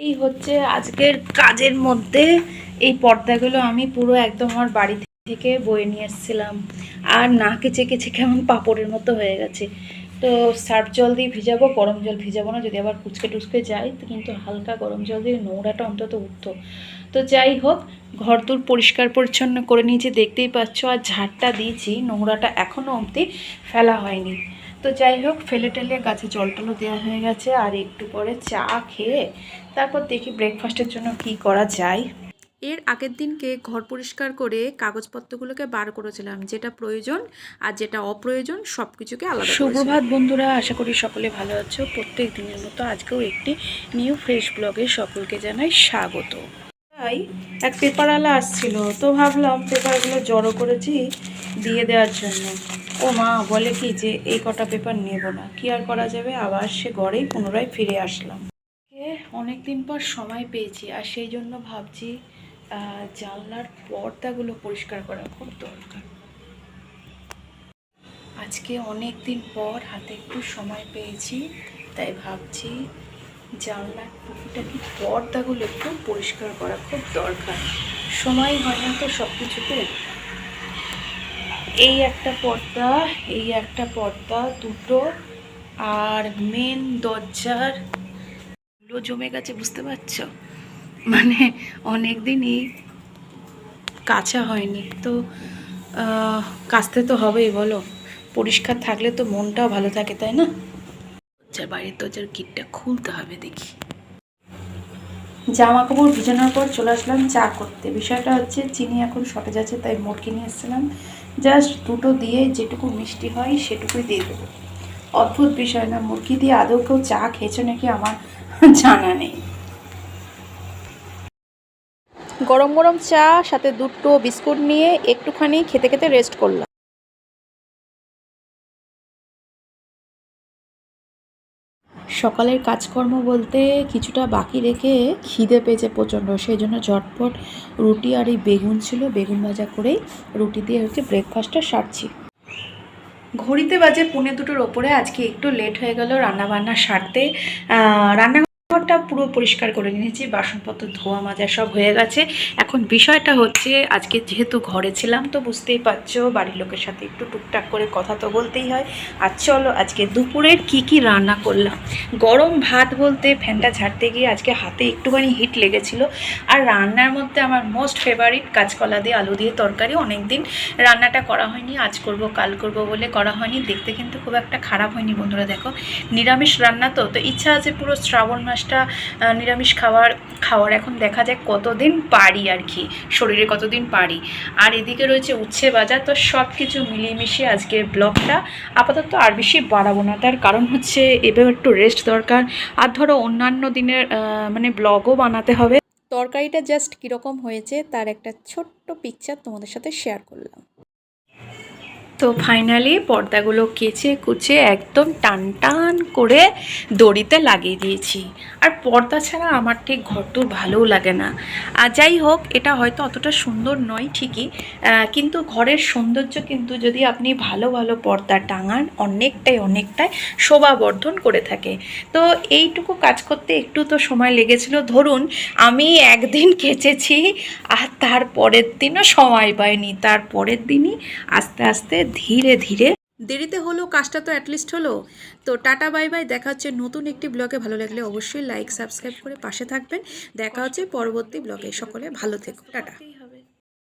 এই হচ্ছে আজকের কাজের মধ্যে এই পর্দাগুলো আমি পুরো একদম আমার বাড়ি থেকে বয়ে নিয়ে এসেছিলাম। আর না কেচে কেচে কেমন পাপড়ের মতো হয়ে গেছে। তো সার্ফ জল দিয়ে ভিজাবো, গরম জল ভিজাবো না, যদি আবার কুচকে টুচকে যাই তো কিন্তু হালকা গরম জল দিয়ে নোংরাটা অন্তত উঠতো। তো যাই হোক ঘর দূর পরিষ্কার পরিচ্ছন্ন করে নিয়েছি, দেখতেই পাচ্ছ, আর ঝাড়টা দিয়েছি, নোংরাটা এখনও অবধি ফেলা হয়নি। তো যাই হোক, ফেলে টেলে গাছে জল টলও দেওয়া হয়ে গেছে, আর একটু পরে চা খেয়ে তারপর দেখি ব্রেকফাস্টের জন্য কি করা যায়। এর আগের দিনকে ঘর পরিষ্কার করে কাগজপত্রগুলোকে বার করেছিলাম। যেটা প্রয়োজন আর যেটা অপ্রয়োজন সব কিছুকে আলাদা। সুপ্রভাত বন্ধুরা, আশা করি সকলে ভালো আছো। প্রত্যেক দিনের মতো আজকেও একটি নিউ ফ্রেশ ব্লগে সকলকে জানাই স্বাগত। তাই এক পেপারওয়ালা আসছিল, তো ভাবলাম পেপারগুলো জড়ো করেছি দিয়ে দেওয়ার জন্য। ও মা, বলে কি যে এই কটা পেপার নেব না। কি আর করা যাবে? আবার সে ঘরেই পুনরায় ফিরে আসলাম। অনেক দিন পর সময় পেয়েছি, আর সেই জন্য ভাবছি জানলার পর্দাগুলো পরিষ্কার করা খুব দরকার। আজকে অনেক দিন পর হাতে একটু সময় পেয়েছি, তাই ভাবছি জানলার টুকিটাকি পর্দাগুলো একটু পরিষ্কার করা খুব দরকার। সময় হয় না তো সব কিছুতে এই একটা পর্দা, এই একটা পর্দা, দুটো, আর মেন দরজার জমে গেছে, বুঝতে পারছ? মানে অনেক দিনই কাঁচা হয়নি। তো কাচতে তো হবেই, বলো। পরিষ্কার থাকলে তো মনটাও ভালো থাকে, তাই না? দরজার বাইরের দরজার গিটটা খুলতে হবে দেখি। জামা কাপড় ভিজানোর পর চলে আসলাম চা করতে। বিষয়টা হচ্ছে, চিনি এখন শর্টেজ আছে, তাই মোটকি নিয়ে এসেছিলাম। জাস্ট দুটো দিয়ে যেটুকু মিষ্টি হয়, সেটুকুই দিয়ে দেবো। অদ্ভুত বিষয় না, মুরগি দিয়ে আদৌ কেউ চা খেয়েছে নাকি আমার জানা নেই। গরম গরম চা সাথে দুটো বিস্কুট নিয়ে একটুখানি খেতে খেতে রেস্ট করলাম। সকালের কাজকর্ম বলতে কিছুটা বাকি রেখে খিদে পেয়েছে প্রচণ্ড সেই জন্য ঝটপট রুটি আর এই বেগুন ছিল বেগুন ভাজা করেই রুটি দিয়ে হচ্ছে ব্রেকফাস্টটা সারছি। ঘড়িতে বাজে পুনে দুটোর ওপরে আজকে একটু লেট হয়ে গেল রান্নাবান্না সারতে। আহ, রান্নাঘরটা পুরো পরিষ্কার করে নিয়েছি, বাসনপত্র, ধোয়া মাজা সব হয়ে গেছে। এখন বিষয়টা হচ্ছে, আজকে যেহেতু ঘরে ছিলাম তো বুঝতেই পারছ, বাড়ির লোকের সাথে একটু টুকটাক করে কথা তো বলতেই হয়। আর চলো আজকে দুপুরের কি কি রান্না করলাম। গরম ভাত বলতে ফ্যানটা ঝাড়তে গিয়ে আজকে হাতে একটুখানি হিট লেগেছিল। আর রান্নার মধ্যে আমার মোস্ট ফেভারিট কাঁচকলা দিয়ে আলু দিয়ে তরকারি। অনেক দিন রান্নাটা করা হয়নি, আজ করব, কাল করব বলে করা হয়নি। দেখতে কিন্তু খুব একটা খারাপ হয়নি বন্ধুরা, দেখো। নিরামিষ রান্না তো তো ইচ্ছা আছে পুরো শ্রাবণ মাসটা আহ, নিরামিষ খাওয়ার খাওয়ার এখন দেখা যায় কতদিন পারি আর কি শরীরে কতদিন পারি। আর এদিকে রয়েছে উচ্ছে বাজার তো সব কিছু মিলিয়ে মিশিয়ে আজকের ব্লগটা। আপাতত আর বেশি বাড়াবো না তার কারণ হচ্ছে এবার একটু রেস্ট দরকার। আর ধরো অন্যান্য দিনের মানে ব্লগও বানাতে হবে। তরকারিটা জাস্ট কীরকম হয়েছে তার একটা ছোট্ট পিকচার তোমাদের সাথে শেয়ার করলাম। তো ফাইনালি পর্দাগুলো কেচে কুচে একদম টান টান করে দড়িতে লাগিয়ে দিয়েছি। আর পর্দা ছাড়া আমার ঠিক ঘরদূর ভালোও লাগে না। আর যাই হোক, এটা হয়তো অতটা সুন্দর নয় ঠিকই কিন্তু ঘরের সৌন্দর্য কিন্তু যদি আপনি ভালো ভালো পর্দা টাঙান, অনেকটাই অনেকটাই শোভাবর্ধন করে থাকে। তো এইটুকু কাজ করতে একটু তো সময় লেগেছিল। ধরুন, আমি একদিন কেচেছি আর তার পরের দিনও সময় পাইনি। তার পরের দিনই আস্তে আস্তে ধীরে ধীরে। দেরিতে হলো, কাজটা তো অ্যাটলিস্ট হলো। তো টাটা বাই বাই দেখা হচ্ছে নতুন একটি ব্লগে ভালো লাগলে অবশ্যই লাইক সাবস্ক্রাইব করে পাশে থাকবেন। দেখা হচ্ছে পরবর্তী ব্লগে সকলে ভালো থেকো। টাটা।